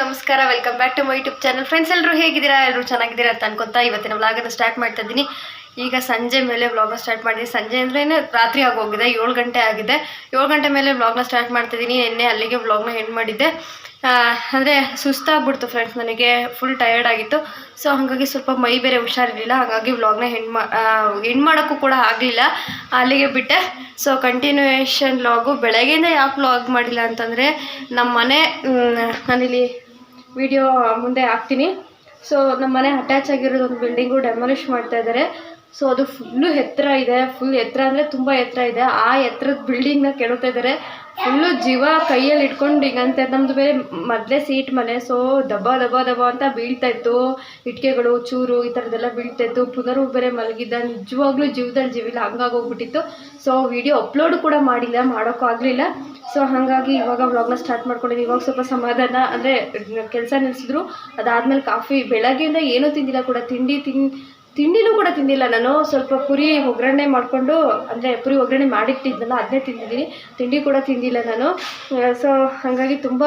ನಮಸ್ಕಾರ welcome back to my YouTube channel friends ಎಲ್ಲರೂ ಹೇಗಿದ್ದೀರಾ? ಎಲ್ಲರೂ ಚೆನ್ನಾಗಿದ್ದೀರಾ ಅಂತ ಅನ್ಕೊಂತಾ ಇವತ್ತಿನ ವ್ಲಾಗನ್ನು ಸ್ಟಾರ್ಟ್ ಮಾಡ್ತಾ ಇದ್ದೀನಿ. ಈಗ ಸಂಜೆ ಮೇಲೆ ವ್ಲಾಗ್ನ ಸ್ಟಾರ್ಟ್ ಮಾಡಿದ್ದೀನಿ ಸಂಜೆ ಅಂದ್ರೆ ರಾತ್ರಿ ಆಗೋಗಿದೆ? ಏಳು ಗಂಟೆ ಆಗಿದೆ. ಏಳು ಗಂಟೆ ಮೇಲೆ ವ್ಲಾಗ್ನ ಸ್ಟಾರ್ಟ್ ಮಾಡ್ತಿದ್ದೀನಿ ನಿನ್ನೆ ಅಲ್ಲಿಗೆ ವ್ಲಾಗ್ನ ಎಂಡ್ ಮಾಡಿದ್ದೆ. ಅಂದರೆ ಸುಸ್ತಾಗ್ಬಿಡ್ತು ಫ್ರೆಂಡ್ಸ್ ನನಗೆ. ಫುಲ್ ಟಯರ್ಡ್ ಆಗಿತ್ತು. ಸೊ ಹಾಗಾಗಿ ಸ್ವಲ್ಪ ಮೈ ಬೇರೆ ಹುಷಾರಿರಲಿಲ್ಲ. ಹಾಗಾಗಿ ವ್ಲಾಗ್ನ ಹೆಣ್ಣು ಮಾ ಎಂಡ್ ಮಾಡೋಕ್ಕೂ ಕೂಡ ಆಗಲಿಲ್ಲ. ಅಲ್ಲಿಗೆ ಬಿಟ್ಟೆ. ಸೊ ಕಂಟಿನ್ಯೂಯೇಷನ್ ವ್ಲಾಗು ಬೆಳಗ್ಗೆಯಿಂದ ಯಾಕೆ ವ್ಲಾಗ್ ಮಾಡಿಲ್ಲ ಅಂತಂದರೆ ನಮ್ಮ ಮನೆ ನಾನಿಲ್ಲಿ ವಿಡಿಯೋ ಮುಂದೆ ಹಾಕ್ತೀನಿ. ಸೊ ನಮ್ಮ ಮನೆ ಅಟ್ಯಾಚ್ ಆಗಿರೋದು ಒಂದು ಬಿಲ್ಡಿಂಗು ಡೆಮಾಲಿಷ್ ಮಾಡ್ತಾ ಇದ್ದಾರೆ. ಸೊ ಅದು ಫುಲ್ಲು ಎತ್ತರ ಇದೆ. ಫುಲ್ ಎತ್ತರ ಅಂದರೆ ತುಂಬ ಎತ್ತರ ಇದೆ. ಆ ಎತ್ತರದ ಬಿಲ್ಡಿಂಗ್ನ ಕೆಡುತ್ತಾ ಇದ್ದಾರೆ ಫುಲ್ಲು ಜೀವ ಕೈಯಲ್ಲಿ ಇಟ್ಕೊಂಡು ಹಿಂಗಂತೆ ನಮ್ಮದು ಬೇರೆ ಮೊದಲೇ ಸೀಟ್ ಮನೆ. ಸೊ ದಬ್ಬ ದಬ್ಬ ದಬ್ಬ ಅಂತ ಬೀಳ್ತಾ ಇತ್ತು. ಇಟ್ಕೆಗಳು, ಚೂರು ಈ ಥರದ್ದೆಲ್ಲ ಬೀಳ್ತಾ ಇತ್ತು. ಪುನರು ಬೇರೆ ಮಲಗಿದ್ದ ನಿಜವಾಗ್ಲೂ ಜೀವದಲ್ಲಿ ಜೀವಿಲ್ಲ. ಹಂಗಾಗೋಗ್ಬಿಟ್ಟಿತ್ತು ಸೊ ವಿಡಿಯೋ ಅಪ್ಲೋಡ್ ಕೂಡ ಮಾಡಿಲ್ಲ. ಮಾಡೋಕ್ಕೂ ಆಗಲಿಲ್ಲ. ಸೊ ಹಾಗಾಗಿ ಇವಾಗ ವ್ಲಾಗ್ನ ಸ್ಟಾರ್ಟ್ ಮಾಡ್ಕೊಂಡಿದ್ದೀನಿ ಇವಾಗ ಸ್ವಲ್ಪ ಸಮಾಧಾನ ಅಂದರೆ ಕೆಲಸ ನಿಲ್ಲಿಸಿದ್ರು ಅದಾದಮೇಲೆ ಕಾಫಿ ಬೆಳಗ್ಗೆಯಿಂದ ಏನೂ ತಿಂದಿಲ್ಲ ಕೂಡ. ತಿಂಡಿ ತಿನ್ ತಿಂಡಿನೂ ಕೂಡ ತಿಂದಿಲ್ಲ ನಾನು. ಸ್ವಲ್ಪ ಪುರಿ ಒಗ್ಗರಣೆ ಮಾಡಿಕೊಂಡು, ಅಂದರೆ ಪುರಿ ಒಗ್ಗರಣೆ ಮಾಡಿಟ್ಟಿದ್ದೆನಲ್ಲ ಅದನ್ನೇ ತಿಂದಿದ್ದೀನಿ. ತಿಂಡಿ ಕೂಡ ತಿಂದಿಲ್ಲ ನಾನು. ಸೊ ಹಾಗಾಗಿ ತುಂಬ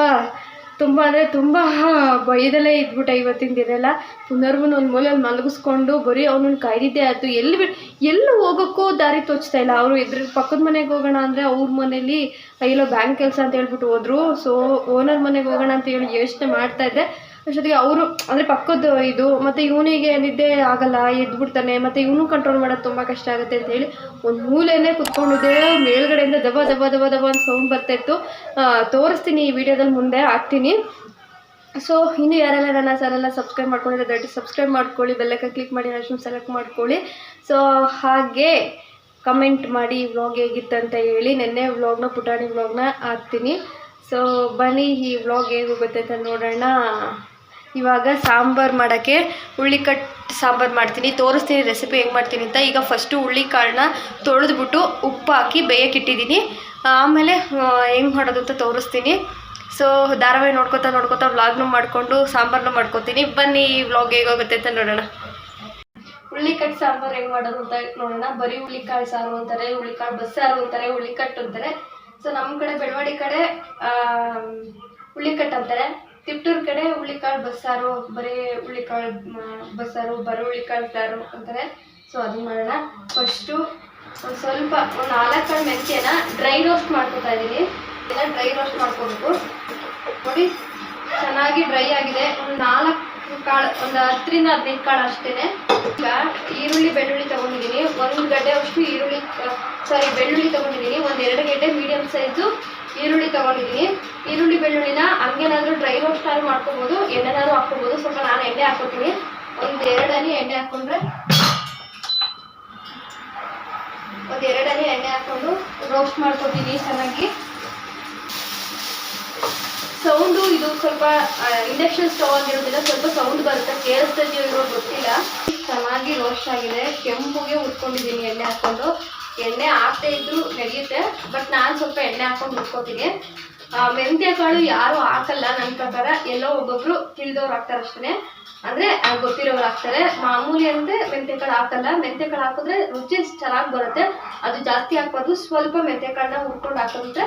ತುಂಬ ಅಂದರೆ ತುಂಬ ಭಯದಲ್ಲೇ ಇದ್ಬಿಟ್ಟೆ ಇವತ್ತಿನ ದಿನ ಎಲ್ಲ ಪುನರ್ವನ್ ಒಂದು ಮೂಲೆಯಲ್ಲಿ ಮಲಗಿಸ್ಕೊಂಡು ಬರೀ ಅವನನ್ನು ಕಾಯ್ದಿದ್ದೇ ಆಯಿತು. ಎಲ್ಲಿ ಬಿಟ್ಟು ಎಲ್ಲೂ ಹೋಗೋಕ್ಕೂ ದಾರಿ ತೋಚ್ತಾ ಇಲ್ಲ. ಅವರು ಇದ್ರ ಪಕ್ಕದ ಮನೆಗೆ ಹೋಗೋಣ ಅಂದರೆ ಅವ್ರ ಮನೇಲಿ ಎಲ್ಲೋ ಬ್ಯಾಂಕ್ ಕೆಲಸ ಅಂತ ಹೇಳ್ಬಿಟ್ಟು ಹೋದ್ರು. ಸೊ ಓನರ್ ಮನೆಗೆ ಹೋಗೋಣ ಅಂತ ಹೇಳಿ ಯೋಚನೆ ಮಾಡ್ತಾ ಇದ್ದೆ. ಅಷ್ಟೊತ್ತಿಗೆ ಅವರು, ಅಂದರೆ ಪಕ್ಕದ ಇದು, ಮತ್ತು ಇವನಿಗೆ ನಿದ್ದೆ ಆಗಲ್ಲ, ಎದ್ಬಿಡ್ತಾನೆ, ಮತ್ತು ಇವನು ಕಂಟ್ರೋಲ್ ಮಾಡೋದು ತುಂಬ ಕಷ್ಟ ಆಗುತ್ತೆ ಅಂತ ಹೇಳಿ ಒಂದು ಮೂಲೆಯೇ ಕುತ್ಕೊಂಡಿದ್ದೆ ಮೇಲ್ಗಡೆಯಿಂದ ದಬ ದಬ ದಬ ದಬ ಅಂತ ಸೌಂಡ್ ಬರ್ತಾಯಿತ್ತು ತೋರಿಸ್ತೀನಿ ಈ ವಿಡಿಯೋದಲ್ಲಿ ಮುಂದೆ, ಹಾಕ್ತೀನಿ. ಸೊ ಇನ್ನು ಯಾರೆಲ್ಲ ನನ್ನ ಚಾನಲ್ನ ಸಬ್ಸ್ಕ್ರೈಬ್ ಮಾಡ್ಕೊಂಡಿದ್ರೆ ದಯವಿಟ್ಟು ಸಬ್ಸ್ಕ್ರೈಬ್ ಮಾಡ್ಕೊಳ್ಳಿ ಬೆಲ್ಲಕ್ಕೆ ಕ್ಲಿಕ್ ಮಾಡಿ ಅಷ್ಟು ಸೆಲೆಕ್ಟ್ ಮಾಡ್ಕೊಳ್ಳಿ. ಸೊ ಹಾಗೆ ಕಮೆಂಟ್ ಮಾಡಿ ಈ ವ್ಲಾಗ್ ಹೇಗಿತ್ತು ಅಂತ ಹೇಳಿ, ನಿನ್ನೆ ವ್ಲಾಗ್ನ ಪುಟಾಣಿ ವ್ಲಾಗ್ನ ಹಾಕ್ತೀನಿ. ಸೊ ಬನ್ನಿ, ಈ ವ್ಲಾಗ್ ಹೇಗೆ ಹೋಗುತ್ತೆ ಅಂತ ನೋಡೋಣ. ಇವಾಗ ಸಾಂಬಾರು ಮಾಡೋಕ್ಕೆ ಹುಳ್ಳಿಕಟ್ಟು ಸಾಂಬಾರು ಮಾಡ್ತೀನಿ. ತೋರಿಸ್ತೀನಿ ರೆಸಿಪಿ ಹೆಂಗೆ ಮಾಡ್ತೀನಿ ಅಂತ. ಈಗ ಫಸ್ಟು ಹುಳ್ಳಿಕಾಳನ್ನ ತೊಳೆದ್ಬಿಟ್ಟು ಉಪ್ಪು ಹಾಕಿ ಬೇಯಕ್ಕಿಟ್ಟಿದ್ದೀನಿ ಆಮೇಲೆ ಹೆಂಗೆ ಮಾಡೋದು ಅಂತ ತೋರಿಸ್ತೀನಿ. ಸೊ ಧಾರಾವಾಹಿ ನೋಡ್ಕೊತಾ ನೋಡ್ಕೊತಾ ವ್ಲಾಗ್ನು ಮಾಡಿಕೊಂಡು ಸಾಂಬಾರನ್ನು ಮಾಡ್ಕೊತೀನಿ. ಬನ್ನಿ, ಈ ವ್ಲಾಗ್ ಹೇಗೋಗುತ್ತೆ ಅಂತ ನೋಡೋಣ. ಹುಳ್ಳಿಕಟ್ಟು ಸಾಂಬಾರು ಹೆಂಗೆ ಮಾಡೋದು ಅಂತ ನೋಡೋಣ. ಬರೀ ಹುಳ್ಳಿಕಾಳು ಸಾರು ಅಂತಾರೆ ಹುಳ್ಳಿಕಾಳು ಬಸ್ಸಾರು ಅಂತಾರೆ ಹುಳ್ಳಿಕಟ್ಟು ಅಂತಾರೆ. ಸೊ ನಮ್ಮ ಕಡೆ ಬೆಳವಾಡಿ ಕಡೆ ಹುಳ್ಳಿಕಟ್ಟು ಅಂತಾರೆ. ತಿಪ್ಟೂರ್ ಕಡೆ ಹುಳ್ಳಿಕಾಳು ಬಸ್ಸಾರು, ಬರೀ ಹುಳ್ಳಿಕಾಳು ಬಸ್ಸಾರು, ಬರೋ ಹುಳ್ಳಿಕಾಳು ಸಾರು ಅಂತಾರೆ ಸೊ ಅದನ್ನ ಮಾಡೋಣ. ಫಸ್ಟು ಒಂದು ಸ್ವಲ್ಪ ಒಂದು ನಾಲ್ಕು ಕಾಳು ಮೆಂತ್ಯನ ಡ್ರೈ ರೋಸ್ಟ್ ಮಾಡ್ಕೊತಾ ಇದ್ದೀನಿ ಎಲ್ಲ ಡ್ರೈ ರೋಸ್ಟ್ ಮಾಡ್ಕೋಬೇಕು. ನೋಡಿ, ಚೆನ್ನಾಗಿ ಡ್ರೈ ಆಗಿದೆ. ಒಂದು ನಾಲ್ಕು ಕಾಳು, ಒಂದು ಹತ್ತರಿಂದ ಹದಿನೈದು ಕಾಳು ಅಷ್ಟೇನೆ. ಈಗ ಈರುಳ್ಳಿ, ಬೆಳ್ಳುಳ್ಳಿ ತೊಗೊಂಡಿದ್ದೀನಿ ಒಂದು ಗಡ್ಡೆ ಅಷ್ಟು ಈರುಳ್ಳಿ ಸಾರಿ ಬೆಳ್ಳುಳ್ಳಿ ತೊಗೊಂಡಿದ್ದೀನಿ ಒಂದು ಎರಡು ಗಡ್ಡೆ ಮೀಡಿಯಮ್ ಸೈಜು ಈರುಳ್ಳಿ ತಗೊಂಡಿದ್ದೀನಿ. ಈರುಳ್ಳಿ ಬೆಳ್ಳುಳ್ಳಿನ ಹಂಗೇನಾದ್ರೂ ಡ್ರೈ ರೋಸ್ಟ್ ಆದ್ರೂ ಮಾಡ್ಕೋಬೋದು, ಎಣ್ಣೆನಾದ್ರೂ ಹಾಕ್ಕೋಬೋದು. ಸ್ವಲ್ಪ ನಾನು ಎಣ್ಣೆ ಹಾಕೋತೀನಿ. ಒಂದು ಎರಡನೇ ಎಣ್ಣೆ ಹಾಕೊಂಡ್ರೆ ಒಂದು ಎರಡನೇ ಎಣ್ಣೆ ಹಾಕ್ಕೊಂಡು ರೋಸ್ಟ್ ಮಾಡ್ಕೋತೀನಿ ಚೆನ್ನಾಗಿ. ಸೌಂಡು ಇದು ಸ್ವಲ್ಪ ಇಂಡಕ್ಷನ್ ಸ್ಟವ್ ಆಗಿರೋದ್ರಿಂದ ಸ್ವಲ್ಪ ಸೌಂಡ್ ಬರುತ್ತೆ. ಕೇಳಿಸ್ತಿದೆಯೋ ಇರೋ ಗೊತ್ತಿಲ್ಲ. ಚೆನ್ನಾಗಿ ರೋಸ್ಟ್ ಆಗಿದೆ. ಕೆಂಪುಗೆ ಉಟ್ಕೊಂಡಿದ್ದೀನಿ ಎಣ್ಣೆ ಹಾಕ್ಕೊಂಡು ಎಣ್ಣೆ ಹಾಕ್ತಾ ಇದ್ರು ನಡೆಯುತ್ತೆ ಬಟ್ ನಾನು ಸ್ವಲ್ಪ ಎಣ್ಣೆ ಹಾಕೊಂಡು ಮುಟ್ಕೋತೀನಿ ಮೆಂತ್ಯ ಕಾಳು ಯಾರು ಹಾಕಲ್ಲ ನನ್ನ ಪ್ರಕಾರ, ಎಲ್ಲೋ ಒಬ್ಬೊಬ್ರು ತಿಳಿದವ್ರು ಹಾಕ್ತಾರೆ ಅಷ್ಟೇ ಅಂದ್ರೆ ಗೊತ್ತಿರೋರು ಹಾಕ್ತಾರೆ. ಮಾಮೂಲಿ ಅಂದ್ರೆ ಮೆಂತ್ಯ ಕಾಳು ಹಾಕಲ್ಲ. ಮೆಂತ್ಯ ಕಾಳು ಹಾಕಿದ್ರೆ ರುಚಿ ಚೆನ್ನಾಗಿ ಬರುತ್ತೆ. ಅದು ಜಾಸ್ತಿ ಹಾಕ್ಬಾರ್ದು. ಸ್ವಲ್ಪ ಮೆಂತ್ಯ ಕಾಳನ್ನ ಹುರ್ಕೊಂಡು ಹಾಕಿದ್ರೆ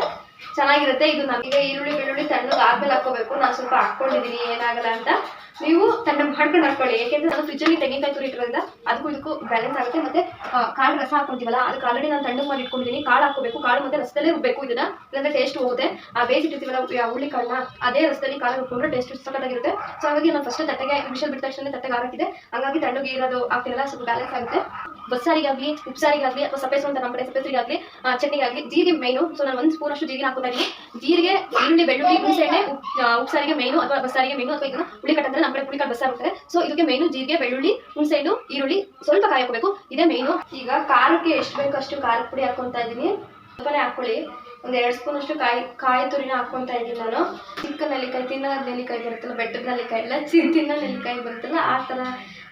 ಚೆನ್ನಾಗಿರುತ್ತೆ. ಇದು ನಮಗೆ ಈರುಳ್ಳಿ, ಬೆಳ್ಳುಳ್ಳಿ ತಣ್ಣಗೆ ಆದ್ಮೇಲೆ ಹಾಕೋಬೇಕು ನಾನು ಸ್ವಲ್ಪ ಹಾಕ್ಕೊಂಡಿದ್ದೀನಿ ಏನಾಗಲ್ಲ ಅಂತ. ನೀವು ತಣ್ಣ ಮಾಡ್ಕೊಂಡು ಹಾಕೊಳ್ಳಿ ಯಾಕೆಂದ್ರೆ ನಾನು ಫ್ರಿಜ್ಜಲ್ಲಿ ತೆಂಗಿನಕಾಯಿ ತುರಿ ಇಟ್ಟಿರೋದ್ರಿಂದ ಅದಕ್ಕೂ ಇದಕ್ಕೂ ಬ್ಯಾಲೆನ್ಸ್ ಆಗುತ್ತೆ. ಮತ್ತೆ ಕಾಳು ರಸ ಹಾಕೊಂತೀವಲ್ಲ ಅದಕ್ಕೆ ಆಲ್ರೆಡಿ ನಾನು ತಣ್ಣಗೆ ಮಾಡಿ ಇಟ್ಕೊಂಡಿದ್ದೀನಿ ಕಾಳು ಹಾಕೋಬೇಕು ಕಾಳು ಮತ್ತೆ ರಸದಲ್ಲೇ ರುಬ್ಬೇಕು ಇದನ್ನ. ಇಲ್ಲಾಂದ್ರೆ ಟೇಸ್ಟ್ ಹೋಗುತ್ತೆ. ಆ ಬೇಯಿಸಿಟ್ಟಿರ್ತೀವಲ್ಲ ಹುಳಿ ಕಾಳನ್ನ ಅದೇ ರಸದಲ್ಲಿ ಕಾಳು ರುಬ್ಕೊಂಡ್ರೆ ಟೇಸ್ಟ್ ಸಕ್ಕತ್ತಾಗಿರುತ್ತೆ ಸೊ ಹಾಗಾಗಿ ನಾನು ಫಸ್ಟ್ ತಟ್ಟೆಗೆ ಮಿಷಲ್ ಬಿಟ್ಟ ತಕ್ಷಣ ತಟ್ಟೆಗೆ ಹಾಕಿದೆ ಹಂಗಾಗಿ ತಣ್ಣಗೆ ಇರೋದು ಹಾಕ್ತಿರಲ್ಲ ಸ್ವಲ್ಪ ಬ್ಯಾಲೆನ್ಸ್ ಆಗುತ್ತೆ. ಬಸ್ಸಾರಿಗಾಗಲಿ ಉಪ್ಸಾರಿಗಾಗಲಿ ಅಥವಾ ಸಪೇಸು ಅಂತ ನಮ್ಮ ಕಡೆ ಸಪೇಸರಿಗಾಗಲಿ ಚಟ್ನಿಗಾಗಲಿ ಜೀರಿಗೆ ಮೇನು. ಸೊ ನಾನು ಒಂದು ಸ್ಪೂನ್ ಅಷ್ಟು ಜೀರಿಗೆ ಹಾಕೋತಾ ಇದ್ದೀನಿ ಜೀರಿಗೆ ಈರುಳ್ಳಿ ಬೆಳ್ಳುಳ್ಳಿ ಹುಣಸೆ ಎಣ್ಣೆ ಆ, ಉಪ್ಸಾರಿಗೆ ಮೇನು ಅಥವಾ ಬಸ್ಸಾರಿಗೆ ಮೇನು ಅಥವಾ ಇದನ್ನ ಹುಳಿ ಕಟ್ಟಂದ್ರೆ ನಮ್ಮ ಕಡೆ ಹುಳಿ ಕಟ್ಟು ಬಸ್ಸಾರು ಹೋಗ್ತಾರೆ ಸೊ ಇದಕ್ಕೆ ಮೇನು ಜೀರಿಗೆ ಬೆಳ್ಳುಳ್ಳಿ ಹುಣಸೆಹಣ್ಣು ಈರುಳ್ಳಿ ಸ್ವಲ್ಪ ಕಾಯಿ ಹಾಕೋಬೇಕು ಇದೇ ಮೇನು. ಈಗ ಖಾರಕ್ಕೆ ಎಷ್ಟು ಬೇಕು ಅಷ್ಟು ಖಾರದ ಪುಡಿ ಹಾಕೊತಾ ಇದ್ದೀನಿ ಸ್ವಲ್ಪನೇ ಹಾಕೊಳ್ಳಿ ಒಂದು ಎರಡು ಸ್ಪೂನ್ ಅಷ್ಟು ಕಾಯಿ ಕಾಯಿ ತುರಿನ ಹಾಕೊತಾ ಇದ್ದೀನಿ ನಾನು. ಚಿಕ್ಕ ನೆಲ್ಲಿಕಾಯಿ ತಿನ್ನೋ ನೆಲ್ಲಿಕಾಯಿ ಬರುತ್ತಲ್ಲ ಬೆಟ್ಟದ ನೆಲ್ಲಿಕಾಯಿ ಇಲ್ಲ ಚಿ ತಿನ್ನೋ ನೆಲ್ಲಿಕಾಯಿ ಬರುತ್ತಲ್ಲ ಆ ಥರ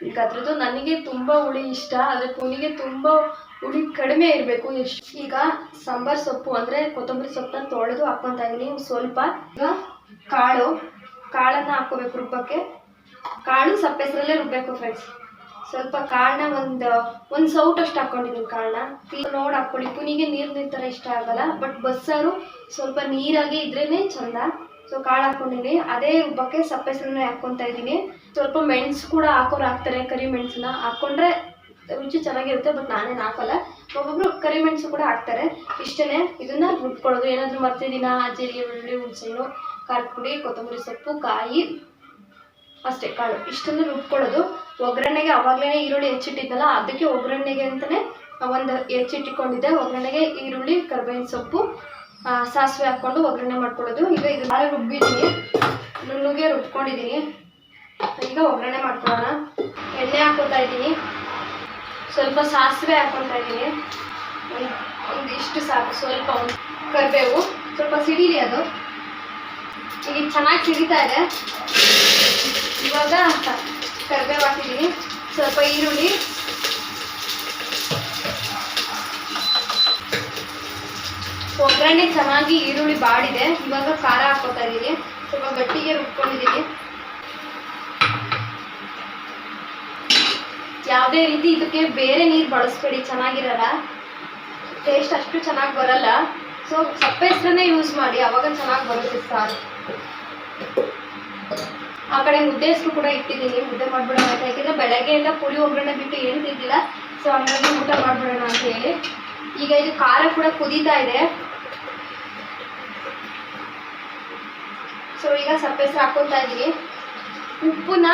ಈಗ ಅದ್ರದ್ದು ನನಗೆ ತುಂಬ ಹುಳಿ ಇಷ್ಟ, ಆದರೆ ಪುನಿಗೆ ತುಂಬ ಹುಳಿ ಕಡಿಮೆ ಇರಬೇಕು ಎಷ್ಟು. ಈಗ ಸಾಂಬಾರ್ ಸೊಪ್ಪು ಅಂದರೆ ಕೊತ್ತಂಬರಿ ಸೊಪ್ಪನ್ನ ತೊಳೆದು ಹಾಕ್ಕೊತಾ ಇದ್ದೀನಿ ಸ್ವಲ್ಪ ಈಗ ಕಾಳು, ಕಾಳನ್ನು ಹಾಕ್ಕೋಬೇಕು ರುಬ್ಬಕ್ಕೆ. ಕಾಳು ಸಪ್ಪೆಸರಲ್ಲೇ ರುಬ್ಬೇಕು ಫ್ರೆಂಡ್ಸ್ ಸ್ವಲ್ಪ ಕಾಳನ್ನ ಒಂದು ಒಂದು ಸೌಟ್ ಅಷ್ಟು ಹಾಕ್ಕೊಂಡಿದ್ದೀನಿ ಕಾಳನ್ನ. ನೋಡಿ ಹಾಕ್ಕೊಳ್ಳಿ, ಪುನಿಗೆ ನೀರು ನೀರು ಥರ ಇಷ್ಟ ಆಗಲ್ಲ ಬಟ್ ಬಸ್ಸಾರು ಸ್ವಲ್ಪ ನೀರಾಗಿ ಇದ್ರೇ ಚಂದ. ಸೊ ಕಾಳು ಹಾಕೊಂಡಿನಿ, ಅದೇ ರುಬ್ಬಕ್ಕೆ ಸಪ್ಪೆಸರನ್ನೇ ಹಾಕ್ಕೊತಾ ಇದ್ದೀನಿ ಸ್ವಲ್ಪ ಮೆಣಸು ಕೂಡ ಹಾಕೋರು ಹಾಕ್ತಾರೆ, ಕರಿ ಮೆಣಸನ್ನ. ಹಾಕ್ಕೊಂಡ್ರೆ ರುಚಿ ಚೆನ್ನಾಗಿರುತ್ತೆ, ಬಟ್ ನಾನೇನು ಹಾಕಲ್ಲ. ಒಬ್ಬೊಬ್ರು ಕರಿ ಮೆಣಸು ಕೂಡ ಹಾಕ್ತಾರೆ. ಇಷ್ಟೇ ಇದನ್ನ ರುಬ್ಕೊಳ್ಳೋದು. ಏನಾದರೂ ಮರ್ತಿದ್ದೀನ ಜೀರಿಗೆ, ಬೆಳ್ಳುಳ್ಳಿ, ಹುಣಸೆಹಣ್ಣು, ಖಾರದ ಪುಡಿ, ಕೊತ್ತಂಬರಿ ಸೊಪ್ಪು, ಕಾಯಿ, ಅಷ್ಟೇ ಕಾಳು. ಇಷ್ಟನ್ನು ರುಬ್ಕೊಳ್ಳೋದು. ಒಗ್ಗರಣೆಗೆ ಆವಾಗಲೇ ಈರುಳ್ಳಿ ಹೆಚ್ಚಿಟ್ಟಿದ್ನಲ್ಲ, ಅದಕ್ಕೆ ಒಗ್ಗರಣೆಗೆ ಅಂತಲೇ ಒಂದು ಹೆಚ್ಚಿಟ್ಟಿಕೊಂಡಿದ್ದೆ. ಒಗ್ಗರಣೆಗೆ ಈರುಳ್ಳಿ, ಕರ್ಬೇವಿನ ಸೊಪ್ಪು ಸಾಸಿವೆ ಹಾಕ್ಕೊಂಡು ಒಗ್ಗರಣೆ ಮಾಡ್ಕೊಳ್ಳೋದು. ಈಗ ಇದು ನಾಳೆ ರುಬ್ಬಿದ್ದೀನಿ. ನುಣ್ಣಗೆ ರುಬ್ಕೊಂಡಿದ್ದೀನಿ. ಈಗ ಒಗ್ಗರಣೆ ಮಾಡ್ಕೊಳ್ಳೋಣ. ಎಣ್ಣೆ ಹಾಕೋತಾ ಇದ್ದೀನಿ. ಸ್ವಲ್ಪ ಸಾಸಿವೆ ಹಾಕ್ಕೊತಾ ಇದ್ದೀನಿ. ಒಂದು ಒಂದು ಇಷ್ಟು ಸಾಕು, ಸ್ವಲ್ಪ ಒಂದು ಕರಿಬೇವು, ಸ್ವಲ್ಪ ಸಿಡಿಲಿ ಅದು. ಈಗ ಚೆನ್ನಾಗಿ ಸಿಡಿತಾ ಇದೆ. ಇವಾಗ ಕರಿಬೇವು ಹಾಕಿದ್ದೀನಿ. ಸ್ವಲ್ಪ ಈರುಳ್ಳಿ. ಒಗ್ಗರಣೆ ಚೆನ್ನಾಗಿ ಈರುಳ್ಳಿ ಬಾಡಿದೆ. ಇವಾಗ ಖಾರ ಹಾಕೋತಾ ಇದ್ದೀನಿ. ಸ್ವಲ್ಪ ಗಟ್ಟಿಗೆ ರುಬ್ಕೊಂಡಿದ್ದೀನಿ. ಯಾವುದೇ ರೀತಿ ಇದಕ್ಕೆ ಬೇರೆ ನೀರು ಬಳಸ್ಬೇಡಿ, ಚೆನ್ನಾಗಿರಲ್ಲ. ಟೇಸ್ಟ್ ಅಷ್ಟು ಚೆನ್ನಾಗಿ ಬರಲ್ಲ. ಸೊ ಸಪ್ಪೆ ಹೆಸರನ್ನೇ ಯೂಸ್ ಮಾಡಿ, ಅವಾಗ ಚೆನ್ನಾಗಿ ಬರುತ್ತೆ ಸಾರು. ಆ ಕಡೆ ಮುದ್ದೆ ಹೆಸರು ಕೂಡ ಇಟ್ಟಿದ್ದೀನಿ. ಮುದ್ದೆ ಮಾಡ್ಬಿಡೋಣ ಅಂತ ಯಾಕೆಂದ್ರೆ ಬೆಳಗ್ಗೆಯಿಂದ ಪುಳಿ ಒಗ್ಗರಣೆ ಬಿಟ್ಟು ಏನು ತಿಂದಿಲ್ಲ. ಸೊ ಹಂಗಾಗಿ ಊಟ ಮಾಡ್ಬಿಡೋಣ ಅಂತ ಹೇಳಿ. ಈಗ ಇದು ಖಾರ ಕೂಡ ಕುದೀತಾ ಇದೆ. ಸೊ ಈಗ ಸಪ್ಪೆ ಹೆಸರು ಹಾಕ್ಕೊತಾ ಇದ್ದೀನಿ. ಉಪ್ಪನ್ನ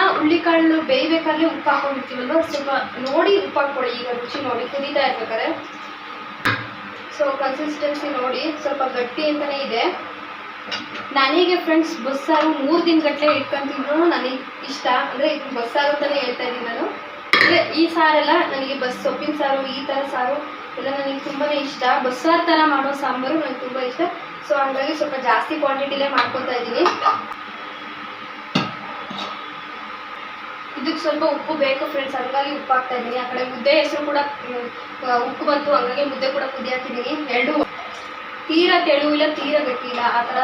ಕಾಳು ಬೇಯಬೇಕಾದ್ರೆ ಉಪ್ಪು ಹಾಕೊಂಡಿರ್ತೀವಲ್ವ ಸ್ವಲ್ಪ ನೋಡಿ ಉಪ್ಪು ಹಾಕ್ಕೊಡಿ ಈಗ ರುಚಿ ನೋಡಿ, ಕುದೀತಾ ಇರ್ಬೇಕಾದ್ರೆ. ಸೊ ಕನ್ಸಿಸ್ಟೆನ್ಸಿ ನೋಡಿ, ಸ್ವಲ್ಪ ಗಟ್ಟಿ ಅಂತಲೇ ಇದೆ. ನನಗೆ ಫ್ರೆಂಡ್ಸ್ ಬಸ್ಸಾರು ಮೂರು ದಿನ ಗಟ್ಟಲೆ ಇಟ್ಕೊಂತಿದ್ರು. ನನಗೆ ಇಷ್ಟ. ಅಂದರೆ ಇದು ಬಸ್ಸಾರು ಅಂತಲೇ ಹೇಳ್ತಾ ಇದ್ದೀನಿ ನಾನು. ಅಂದರೆ ಈ ಸಾರೆಲ್ಲ ನನಗೆ ಬಸ್ ಸೊಪ್ಪಿನ ಸಾರು, ಈ ಥರ ಸಾರು ಎಲ್ಲ ನನಗೆ ತುಂಬಾ ಇಷ್ಟ. ಬಸ್ಸಾರು ಥರ ಮಾಡೋ ಸಾಂಬಾರು ನನಗೆ ತುಂಬ ಇಷ್ಟ. ಸೊ ಹಂಗಾಗಿ ಸ್ವಲ್ಪ ಜಾಸ್ತಿ ಕ್ವಾಂಟಿಟಿಲೇ ಮಾಡ್ಕೊತಾ ಇದ್ದೀನಿ. ಇದಕ್ಕೆ ಸ್ವಲ್ಪ ಉಪ್ಪು ಬೇಕು ಫ್ರೆಂಡ್ಸ್ ಹಂಗಾಗಿ ಉಪ್ಪು ಹಾಕ್ತಾ ಇದ್ದೀನಿ ಆ ಕಡೆ ಮುದ್ದೆ ಹೆಸರು ಕೂಡ ಉಪ್ಪು ಬಂತು. ಹಂಗಾಗಿ ಮುದ್ದೆ ಕೂಡ ಕುದಿ ಹಾಕಿದ್ದೀನಿ ಎರಡು ತೀರಾ ತೆಳು ಇಲ್ಲ, ತೀರಾ ಗಟ್ಟಿ ಇಲ್ಲ. ಆ ಥರ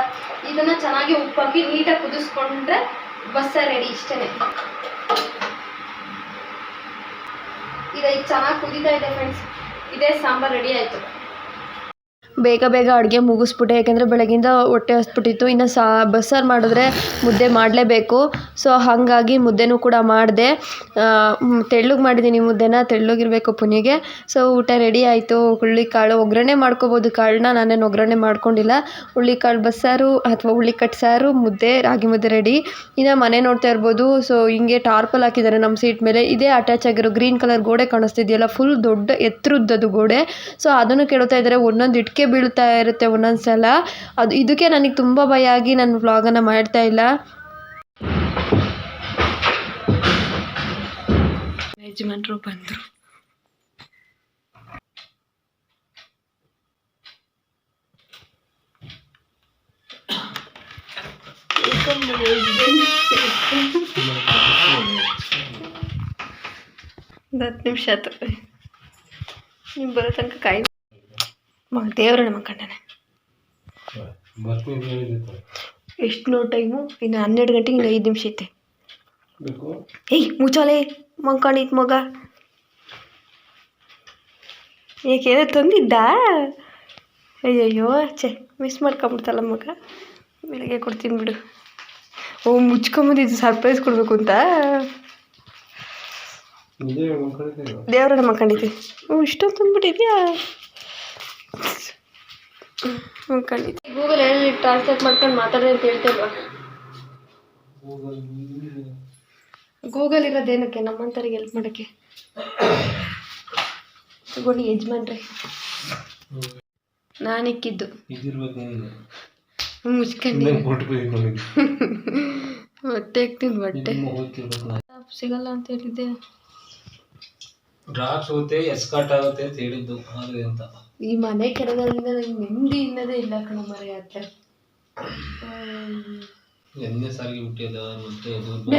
ಇದನ್ನು ಚೆನ್ನಾಗಿ ಉಪ್ಪು ಹಾಕಿ ನೀಟಾಗಿ ಕುದಿಸ್ಕೊಂಡ್ರೆ ಬಸ್ಸ ರೆಡಿ ಇಷ್ಟೇ ಇದು ಚೆನ್ನಾಗಿ ಕುದೀತಾ ಇದೆ ಫ್ರೆಂಡ್ಸ್ ಇದೇ ಸಾಂಬಾರು ರೆಡಿ ಆಯಿತು. ಬೇಗ ಬೇಗ ಅಡುಗೆ ಮುಗಿಸ್ಬಿಟ್ಟೆ. ಯಾಕೆಂದರೆ ಬೆಳಗಿಂದ ಹೊಟ್ಟೆ ಹಸ್ಬಿಟ್ಟಿತ್ತು. ಇನ್ನು ಸಾ, ಬಸ್ಸಾರು ಮಾಡಿದ್ರೆ ಮುದ್ದೆ ಮಾಡಲೇಬೇಕು. ಸೊ, ಹಾಗಾಗಿ ಮುದ್ದೆನೂ ಕೂಡ ಮಾಡಿದೆ. ತೆಳ್ಳಗೆ ಮಾಡಿದ್ದೀನಿ ಮುದ್ದೆನ. ತೆಳ್ಳಗಿರಬೇಕು ಪುನಿಗೆ ಸೊ, ಊಟ ರೆಡಿ ಆಯಿತು. ಹುಳ್ಳಿಕಾಳು ಒಗ್ಗರಣೆ ಮಾಡ್ಕೋಬೋದು. ಕಾಳನ್ನ ನಾನೇನು ಒಗ್ಗರಣೆ ಮಾಡ್ಕೊಂಡಿಲ್ಲ. ಹುಳ್ಳಿಕಾಳು ಬಸ್ಸಾರು ಅಥವಾ ಹುಳ್ಳಿ ಸಾರು, ಮುದ್ದೆ, ರಾಗಿ ಮುದ್ದೆ ರೆಡಿ. ಇನ್ನು ಮನೆ ನೋಡ್ತಾ ಇರ್ಬೋದು. ಸೊ, ಹಿಂಗೆ ಟಾರ್ಪಲ್ ಹಾಕಿದ್ದಾರೆ ನಮ್ಮ ಸೀಟ್ ಮೇಲೆ. ಇದೇ ಅಟ್ಯಾಚ್ ಆಗಿರೋ ಗ್ರೀನ್ ಕಲರ್ ಗೋಡೆ ಕಾಣಿಸ್ತಿದೆಯಲ್ಲ, ಫುಲ್ ದೊಡ್ಡ ಎತ್ತರದ್ದದು ಗೋಡೆ. ಸೊ, ಅದನ್ನು ಕೇಳ್ತಾ ಇದ್ದಾರೆ ಒಂದೊಂದು ಇಟ್ಕೆ ಬೀಳ್ತಾ ಇರುತ್ತೆ ಒಂದೊಂದು ಸಲ ಅದು ಇದಕ್ಕೆ ನನಗೆ ತುಂಬ ಭಯ ಆಗಿ ನಾನು ವ್ಲಾಗನ್ನು ಮಾಡ್ತಾ ಇಲ್ಲ. ಯಜಮಾನರು ಬಂದರು. ಒಂದು ಹತ್ತು ನಿಮಿಷ ಆಯ್ತು ನೀವು ಬರೋ ತನಕ ಕಾಯಿ ಮಗ ದೇವ್ರಣ್ಣ ಮಕ್ಕಂಡನೆ ಎಷ್ಟು ನೋ ಟೈಮು? ಇನ್ನು ಹನ್ನೆರಡು ಗಂಟೆಗೆ ಇನ್ನು ಐದು ನಿಮಿಷ ಐತೆ. ಏಯ್ ಮುಚ್ಚಾಲೆ ಮಂಕೊಂಡಿತ್ತು ಮಗ. ಏಕೆ ತಂದಿದ್ದ? ಅಯ್ಯಯ್ಯೋ ಚೆ ಮಿಸ್ ಮಾಡ್ಕೊಂಬಿಡ್ತಲ್ಲ ಮಗ. ಬೆಳಗ್ಗೆ ಕೊಡ್ತೀನಿ ಬಿಡು. ಓ ಮುಚ್ಕೊಂಬಂದಿದ್ದು ಸರ್ಪ್ರೈಸ್ ಕೊಡಬೇಕು ಅಂತ. ದೇವ್ರನ್ನ ಮಕ್ಕಂಡಿದ್ದೆ ಓ ಇಷ್ಟೊಂದು ತಂದ್ಬಿಟ್ಟಿದ್ಯಾ? ಮಕ್ಕಂಡಿದ್ದೆ ಗೂಗಲ್ ಹೇಳಿ ಟ್ರಾನ್ಸ್ಲೇಟ್ ಮಾಡ್ಕೊಂಡು ಮಾತಾಡಿ ಅಂತ ಹೇಳ್ತಿಲ್ವಾ ಗೂಗಲ್ ಇರೋದೇನಕ್ಕೆ ನಮ್ಮಂತವ್ರಿಗೆ ಹೆಲ್ಪ್ ಮಾಡೋಕ್ಕೆ. ತಗೊಳ್ಳಿ ಯಜಮಾನ್ರಿ. ನಾನಿಕ್ಕಿದ್ದು. ಮುಚ್ಕೊಂಡು ಹೊಟ್ಟೆ ಹಾಕ್ತೀನಿ ನಾನು. ಸಿಗಲ್ಲ ಅಂತ ಹೇಳಿದ್ದೆ. ಡ್ರಾಪ್ಸ್ ಹೋಗುತ್ತೆ ಎಸ್ಕಾಟ್ ಆಗುತ್ತೆ ಅಂತ ಹೇಳಿದ್ದು ಅಂತ ಈ ಮನೆ ಕೆಳಗಡೆಯಿಂದ ನಂಗೆ ನೆಮ್ಮದಿ ಇನ್ನದೇ ಇಲ್ಲ ಕಣಮರೆ ಮರೆ ಹತ್ರ ಎಣ್ಣೆ ಸಾರಿಗೆ ಬಿಟ್ಟಿದ ಮತ್ತೆ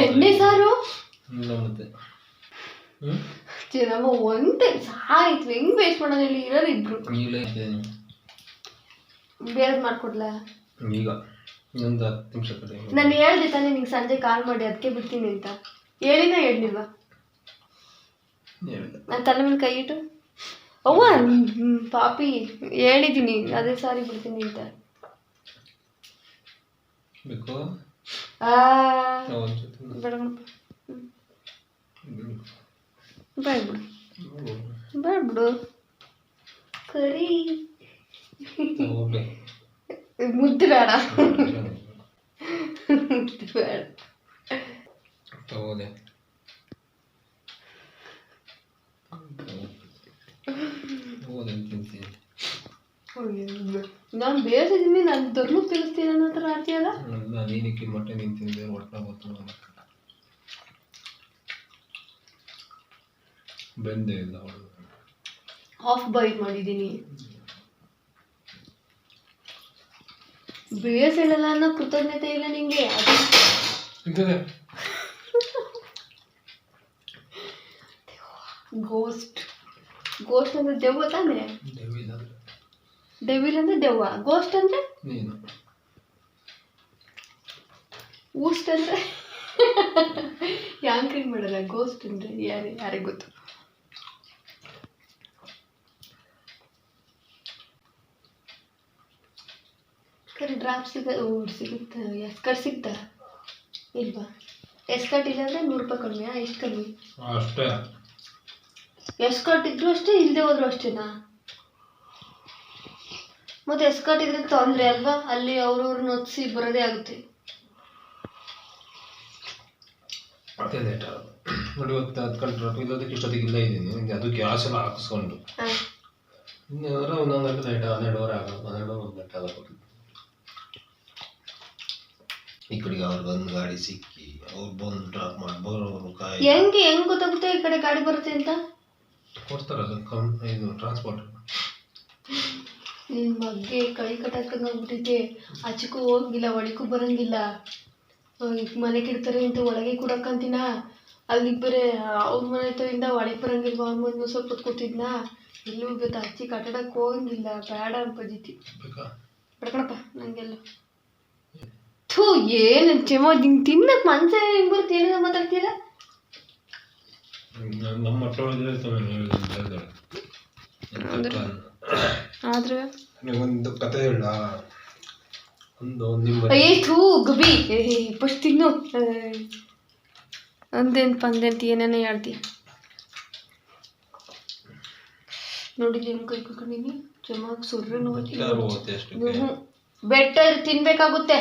ಎಣ್ಣೆ ಸಾರು? ಇಲ್ಲ ಮತ್ತೆ. ನಮ್ಮ ಒಂದೇ ಸಾಯ್ತು ಹೆಂಗ್ ವೇಸ್ಟ್ ಮಾಡೋದು ಹೇಳಿ? ಇರೋರು ಇಬ್ರು. ಬೇರೆ ಮಾಡ್ಕೊಡ್ಲಾ? ಈಗ ಇನ್ನೊಂದು ಹತ್ತು ನಿಮಿಷ ಕಡೆ. ನಾನು ಹೇಳ್ದೆ ತಾನೇ ನಿಂಗೆ ಸಂಜೆ ಕಾಲ್ ಮಾಡಿ ಅದಕ್ಕೆ ಬಿಡ್ತೀನಿ ಅಂತ. ಹೇಳಿನ ಹೇಳಿಲ್ವಾ ನಾನು ತಲೆ ಮೇಲೆ ಕೈ ಇಟ್ಟು. ಅವ್ವ ಪಾಪಿ ಹೇಳಿದ್ದೀನಿ ಅದೇ ಸಾರಿ ಬಿಡ್ತೀನಿ ಅಂತ. ಬೇಕು ಬೇಡ ಬೇಡ ಬಿಡು ಕರಿ. ಮುದ್ದು ಬೇಡ. ಮುದ್ದು ಬೇಡ ತಗೊಳ್ಳಿ. ತಗೊಳ್ಳಿ ಅಂತ ತಿಂತೀನಿ. ನಾನು ಬೇಸಿದ್ದೀನಿ ನಾನು ಧರ್ಮ ತಿಳಿಸ್ತೀನಿ ಅನ್ನೋ ಥರ ಆಡ್ತೀಯಲ್ಲ ಅಲ್ಲ? ನೀನಕ್ಕೆ ಮೊಟ್ಟೆ ನೀನು ತಿಂದಿದ್ರೆ ಹೊಟ್ಟೆ ಗೊತ್ತು ಬೆಂದೇ ಇಲ್ಲ ಅವಳು. ಹಾಫ್ ಬಾಯ್ಲ್ ಮಾಡಿದ್ದೀನಿ. ಬೇಸಿಡಲ್ಲ ಅನ್ನೋ ಕೃತಜ್ಞತೆ ಇಲ್ಲ ನಿಂಗೆ? ಅದು ಗೋಸ್ಟ್ ಗೋಸ್ಟ್ ಅಂದ್ರೆ ದೆವ್ವ ತಾನೆ ಡೆವಿಲ್ ಅಂದ್ರೆ ದೆವ್ವ. ಗೋಸ್ಟ್ ಅಂದ್ರೆ? ನೀನು. ಊಸ್ಟ್ ಅಂದ್ರೆ? ಯಾಂಕ್ರಿಂಗ್ ಮಾಡಲ್ಲ? ಗೋಸ್ಟ್ ಅಂದ್ರೆ ಯಾರು ಯಾರಿಗೆ ಗೊತ್ತು? ಕರೆ ಡ್ರಾಪ್ ಸಿಗ ಸಿಗುತ್ತೆ? ಎಸ್ಕರ್ ಸಿಗ್ತ? ಇಲ್ವಾ? ಎಸ್ಕರ್ಟ್ ಇಲ್ಲ ಅಂದ್ರೆ ನೂರು ರೂಪಾಯಿ ಕಡಿಮೆ ಎಷ್ಟು ಕಮ್ಮಿ ಅಷ್ಟೇ. ಎಸ್ಕಟ್ ಇದ್ರು ಅಷ್ಟೇ ಇಲ್ಲದೆ ಹೋದ್ರು ಅಷ್ಟೇನಾ? ಮತ್ತೆ ಎಸ್ಕಟ್ ಇದ್ರೆ ತೊಂದರೆ ಅಲ್ವಾ? ಅಲ್ಲಿ ಅವ್ರವ್ರನ್ನ ಒತ್ಸಿ ಬರೋದೇ ಆಗುತ್ತೆ. ಅದೇ ಲೇಟ್ ಆಗೋದು ನೋಡಿ ಇವತ್ತು ಹತ್ತು ಗಂಟೆ ಇಲ್ಲದಕ್ಕೆ ಇಷ್ಟೊತ್ತಿಗೆ ಇಲ್ಲ ಇದ್ದೀನಿ ಅದು ಗ್ಯಾಸ್ ಎಲ್ಲ ಹಾಕಿಸ್ಕೊಂಡು. ಹಾ. ಇನ್ನೇನಾದ್ರೆ ಒಂದೊಂದು ಗಂಟೆ ನೈಟ್ ಹನ್ನೆರಡುವರೆ ಆಗೋದು ಹನ್ನೆರಡು ಒಂದು ಗಂಟೆ ಆಗೋದು ಈ ಕಡೆಗೆ ಅವ್ರಿಗೆ ಒಂದು ಗಾಡಿ ಸಿಕ್ಕಿ ಅವ್ರು ಬಂದು ಡ್ರಾಪ್ ಮಾಡಿ ಬರೋರು ಕಾಯಿ ಹೆಂಗೆ ಹೆಂಗ್ ಗೊತ್ತಾಗುತ್ತೆ ಈ ಕಡೆ ಗಾಡಿ ಬರುತ್ತೆ ಅಂತ? ಕೊಡ್ತಾರೆ ಅದು ಕಮ್ ಇದು ಟ್ರಾನ್ಸ್ಪೋರ್ಟ್ ನಿನ್ ಬಗ್ಗೆ ಕೈ ಕಟ್ಟಾಕಂಗ್ ಆಗ್ಬಿಟ್ಟೈತೆ ಆಚೆಗೂ ಹೋಗಂಗಿಲ್ಲ ಒಳಗೂ ಬರಂಗಿಲ್ಲ. ಮನೆ ಕೆಡ್ತಾರೆ ಅಂತ ಒಳಗೆ ಕೊಡಕ್ಕಂತೀನ? ಅಲ್ಲಿ ಬೇರೆ ಅವ್ರ ಮನೆ ಹತ್ರದಿಂದ ಒಳಗೆ ಬರಂಗಿಲ್ಲ ಅವ್ನ ಮನೆ ಸ್ವಲ್ಪ ಕೂತಿದ್ನ ಎಲ್ಲೂ ಗೊತ್ತ ಆಚೆ ಕಟ್ಟಡಕ್ಕೆ ಹೋಗಂಗಿಲ್ಲ ಬೇಡ ಅಂತ ಬೇಕಾ? ಪಡ್ಕಣಪ್ಪ ನಂಗೆಲ್ಲ. ಥೂ ಏನು ಚೆಮೋ ಹಿಂಗೆ ತಿನ್ನಕ್ಕೆ ಮನ್ಸ ಹೆಂಗ್ ಬರುತ್ತೆ ಏನೇನೋ ಮಾತಾಡ್ತೀರಾ ನಮ್ಮ ಆದ್ರೆ ಒಂದು ಕತೆ ಹೇಳ ಒಂದು ನಿಮ್ಮ ಏ ಥೂ ಗುಬಿ ಫಸ್ಟ್ ತಿನ್ನು. ಅಂದೇನ್ ಪಂದೆಂತ ಏನೇನೋ ಹೇಳ್ತೀಯ. ನೋಡಿ ನಿಮ್ಮ ಕೈ ಕುತ್ಕೊಂಡಿನಿ. ಚೆನ್ನಾಗಿ ಸುರ್ರು ನೋಡಿ ಹೋಗುತ್ತೆ ಅಷ್ಟಕ್ಕೆ. ಬೆಟರ್ ತಿನ್ಬೇಕಾಗುತ್ತೆ.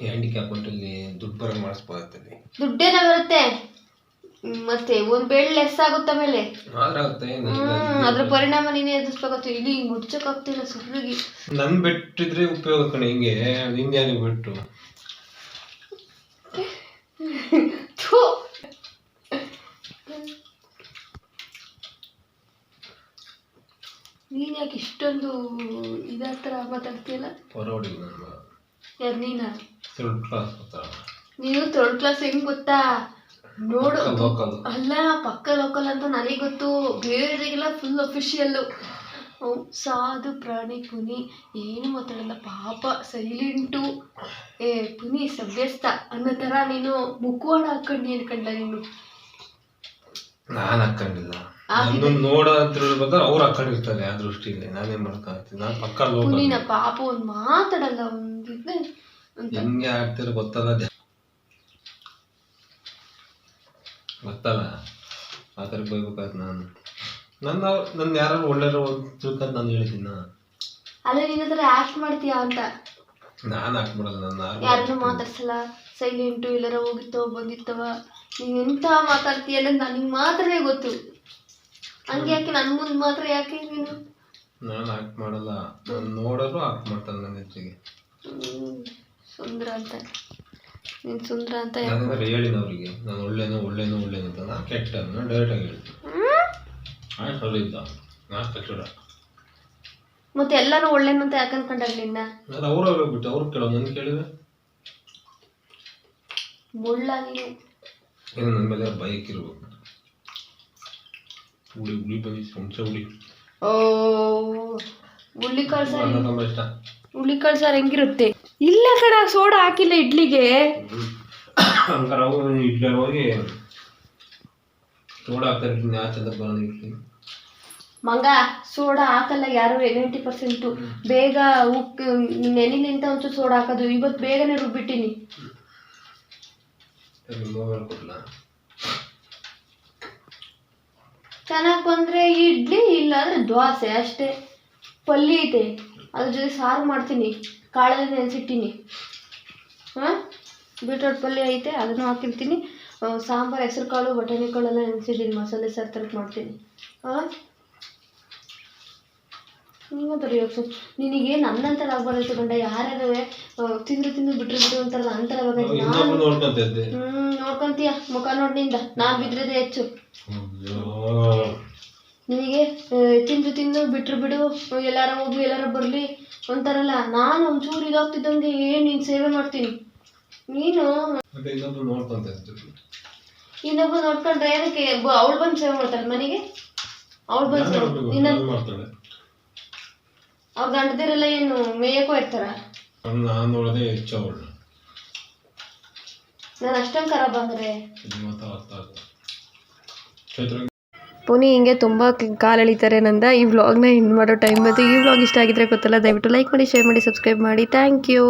ಹ್ಯಾಂಡಿಕ್ಯಾಪ್ ದುಡ್ಡು ಬರಂಗ್ ಮಾಡಿಸ್ಬೋದಲ್ಲಿ ದುಡ್ಡೇನ ಬರುತ್ತೆ ಮತ್ತೆ ಒಂದ್ ಬೆಳ್ ಲೆಸ್ ಆಗುತ್ತಾ ಮೇಲೆ ಹ್ಮ್ ಅದ್ರ ಪರಿಣಾಮ ನೀನೇ ಎದುರಿಸ್ಬೇಕಾಗ್ತದೆ ಇಲ್ಲಿ ಹಿಂಗ್ ಮುಚ್ಚಕ್ ಆಗ್ತಿಲ್ಲ ನನ್ ಬಿಟ್ಟಿದ್ರೆ ಉಪಯೋಗ ಕಣೆ ಹಿಂಗೆ ಹಿಂಗೆ ಬಿಟ್ಟು ನೀನ್ ಯಾಕೆ ಇಷ್ಟೊಂದು ಇದ ಥರ ಮಾತಾಡ್ತೀಯಲ್ಲ ನೀನಾ ಯಾರು ನೀನ? ಥರ್ಡ್ ಕ್ಲಾಸ್ ಗೊತ್ತಾ ನೀನು ಥರ್ಡ್ ಕ್ಲಾಸ್ ಹೆಂಗ್ ಗೊತ್ತಾ? ನೋಡು. ಅಲ್ಲ ಪಕ್ಕ ಲೋಕಲ್ ಅಂತ ನನಗೆ ಗೊತ್ತು. ಬೇರೆಯವರಿಗೆಲ್ಲ ಫುಲ್ ಅಫಿಷಿಯಲ್ಲು ಸಾಧು ಪ್ರಾಣಿ ಪುನಿ. ಏನು ಮಾತಾಡಲ್ಲ ಪಾಪ ಸೈಲೆಂಟು ಏ ಪುನಿ ಸಭ್ಯಸ್ಥ ಅನ್ನೋ ಥರ ನೀನು ಮುಖವಾಡ ಹಾಕೊಂಡು ಅನ್ಕಂಡ ನೀನು? ನಾನ್ ಹಾಕೊಂಡಿಲ್ಲ. ಬೇಕಾದ್ರೆ ಅವ್ರು ಹಾಕೊಂಡಿರ್ತಾರೆ ಆ ಮಾಡ್ಕೊಳ್ತೀನಿ ನಾನು ಪಕ್ಕ ಲೋಕಲ್ ಪುನಿನ ಪಾಪ ಒಂದ್ ಮಾತಾಡಲ್ಲ ಒಂದು ಅಂತ. ಹೆಂಗೆ ಆಗ್ತಿರೋ ಗೊತ್ತಲ್ಲ ಜ- ಆ ಥರ ಬೈಬೇಕಾಯ್ತು ನಾನು. ನನ್ನ ನನ್ನ ಯಾರು ಒಳ್ಳೆಯವರು ತಿಳ್ಕೊಂಡು ನಾನು ಹೇಳ್ತೀನಿ ಅಲ್ಲ ನಿನ್ನ ಹತ್ರ ಆಕ್ಟ್ ಮಾಡ್ತೀಯ ಅಂತ. ನಾನು ಹಾಕ್ಬಿಡಲ್ಲ ನನ್ನ ಯಾರನ್ನೂ ಮಾತಾಡ್ಸಲ್ಲ. ಸೈಲೆಂಟು ಎಲ್ಲಾರ ಹೋಗಿತ್ತವ ಬಂದಿತ್ತವ ನೀನು ಎಂತ ಮಾತಾಡ್ತೀಯಲ್ಲ ನನಗೆ ಮಾತ್ರನೇ ಗೊತ್ತು. ಹಂಗೆ ಯಾಕೆ ನನ್ನ ಮುಂದೆ ಮಾತ್ರ ಯಾಕೆ ನೀನು? ನಾನು ಆಕ್ಟ್ ಮಾಡಲ್ಲ. ನಾನು ನೋಡೋರು ಆಕ್ಟ್ ಮಾಡ್ತಾನೆ ನನ್ನ ಸುಂದರ ಸುಂದ್ರ ಅಂತ. ನೀನ್ ಸುಂದ್ರ ಅಂತ ನಾನೇನಾದ್ರು ಹೇಳಿನ ಅವರಿಗೆ ನಾನು ಒಳ್ಳೇನು ಒಳ್ಳೇನು ಒಳ್ಳೇನು ಅಂತ ನಾ ಕೆಟ್ಟ ನಾನು ಡೈರೆಕ್ಟಾಗಿ ಹೇಳ್ತೀನಿ. ಆಯ್ತು ಅವ್ರು ಇದ್ದ. ನಾನು ಕೆಟ್ಟ ಮತ್ತೆ ಎಲ್ಲರೂ ಒಳ್ಳೇನು ಅಂತ ಯಾಕೆ ಅನ್ಕೊಂಡಾಗ ನಿನ್ನ? ನಾನು ಅವ್ರು ಹೋಗ್ಬಿಟ್ಟು ಅವ್ರು ಕೇಳೋ ಮುಂದೆ ಕೇಳಿದೆ. ಮುಳ್ಳಾಗಿ ನೀನು. ಏನು ನನ್ನ ಮೇಲೆ ಬೈಕ್ ಇರಬೇಕು? ಹುಳಿ ಹುಳಿ ಬಂದಿ ಹುಣಸೆ ಹುಳಿ ಓ ಹುಳಿ ಸಾರು ಅನ್ನ ತುಂಬ ಇಷ್ಟ. ಹುಳ್ಳಿಕಾಳು ಸಾರು ಹೆಂಗಿರುತ್ತೆ? ಇಲ್ಲ ಕಣ ಸೋಡಾ ಹಾಕಿಲ್ಲ ಇಡ್ಲಿಗೆ. ಹಂಗಾರೆ ಅವು ಇಡ್ಲಿ ಹೋಗಿ ಸೋಡಾ ಹಾಕ್ತಾರೆ ಇಡ್ಲಿ ಆ ಚಂದ ಬರೋದು ಇಡ್ಲಿ. ಮಂಗ ಸೋಡಾ ಹಾಕಲ್ಲ ಯಾರು? ನೈಂಟಿ ಪರ್ಸೆಂಟು ಬೇಗ ಉಪ್ಪು ನೆನಿಲಿ ಅಂತ ಒಂಚೂರು ಸೋಡಾ ಹಾಕೋದು. ಇವತ್ತು ಬೇಗನೆ ರುಬ್ಬಿಟ್ಟಿನಿ. ಮೊಬೈಲ್ ಕೊಡ್ಲ? ಚೆನ್ನಾಗಿ ಬಂದರೆ ಇಡ್ಲಿ ಇಲ್ಲಾಂದ್ರೆ ದೋಸೆ ಅಷ್ಟೇ. ಪಲ್ಯ ಐತೆ ಅದ್ರ ಜೊತೆ ಸಾರು ಮಾಡ್ತೀನಿ. ಕಾಳಲ್ಲಿ ನೆನೆಸಿಟ್ಟೀನಿ. ಹಾಂ? ಬೀಟ್ರೋಟ್ ಪಲ್ಯ ಐತೆ ಅದನ್ನು ಹಾಕಿರ್ತೀನಿ. ಸಾಂಬಾರು ಹೆಸರು ಕಾಳು ಬಟಾಣಿ ಕಾಳೆಲ್ಲ ನೆನೆಸಿದ್ದೀನಿ ಮಸಾಲೆ ಸಾರು ಥರಕ್ಕೆ ಮಾಡ್ತೀನಿ. ಹಾಂ? ಹಿಂಗಂತಾರೆ ಯೋಚನೆ ನಿನಗೆ ನನ್ನಂತರ ಆಗ್ಬಾರ್ದು ಗಂಡ ಯಾರ್ಯಾರು ತಿಂದ್ರು ತಿಂದು ಬಿಟ್ರು ಬಿಟ್ರು ಅಂತಾರಲ್ಲ ಅಂತರ ಹ್ಮ್ ನೋಡ್ಕೊಂತೀಯ ಮುಖ ನೋಡ್ನಿಂದ. ನಾನ್ ಬಿದ್ರದೆ ಹೆಚ್ಚು. ನಿನಗೆ ತಿಂದು ತಿಂದು ಬಿಟ್ರು ಬಿಡು ಎಲ್ಲಾರ ಹೋಗ್ಲಿ ಎಲ್ಲಾರ ಬರ್ಲಿ. ಅಂತಾರಲ್ಲ ನಾನು ಒಂಚೂರು ಇದಾಗ್ತಿದ್ದಂಗೆ ಏನ್ ನೀನ್ ಸೇವೆ ಮಾಡ್ತೀನಿ? ನೀನು ಮತ್ತೆ ಇನ್ನೊಬ್ರು ನೋಡ್ಕೊಂತ ಇದ್ದು ಇನ್ನೊಬ್ಬ ನೋಡ್ಕೊಂಡ್ರೆ ಏನಕ್ಕೆ? ಅವಳು ಬಂದು ಸೇವೆ ಮಾಡ್ತಾರೆ ಮನೆಗೆ? ಅವಳು ಬಂದು ಸೇವೆ ನಿನ್ನ ನಾನು ಮಾಡ್ತಾಳೆ ಅವ್ರ ಗಂಡದಿರೆಲ್ಲ ಏನು ಮೇಯಕ್ಕೂ ಇರ್ತಾರ? ನಾನು ನೋಡದೆ ಹೆಚ್ಚು ಅವಳು ನಾನು ಅಷ್ಟೊಂದು ಖರಾಬ್ ಅಂದ್ರೆ? ಇದು ಚೈತ್ರ ಪುನಿ ಹಿಂಗೆ ತುಂಬ ಕಾಲು ಎಳಿತಾರೆ ನಂದ. ಈ ವ್ಲಾಗ್ನ ಎಂಡ್ ಮಾಡೋ ಟೈಮ್ ಬಂತು ಈ ವ್ಲಾಗ್ ಇಷ್ಟ ಆಗಿದ್ರೆ ಗೊತ್ತಲ್ಲ, ದಯವಿಟ್ಟು ಲೈಕ್ ಮಾಡಿ ಶೇರ್ ಮಾಡಿ ಸಬ್ಸ್ಕ್ರೈಬ್ ಮಾಡಿ. Thank you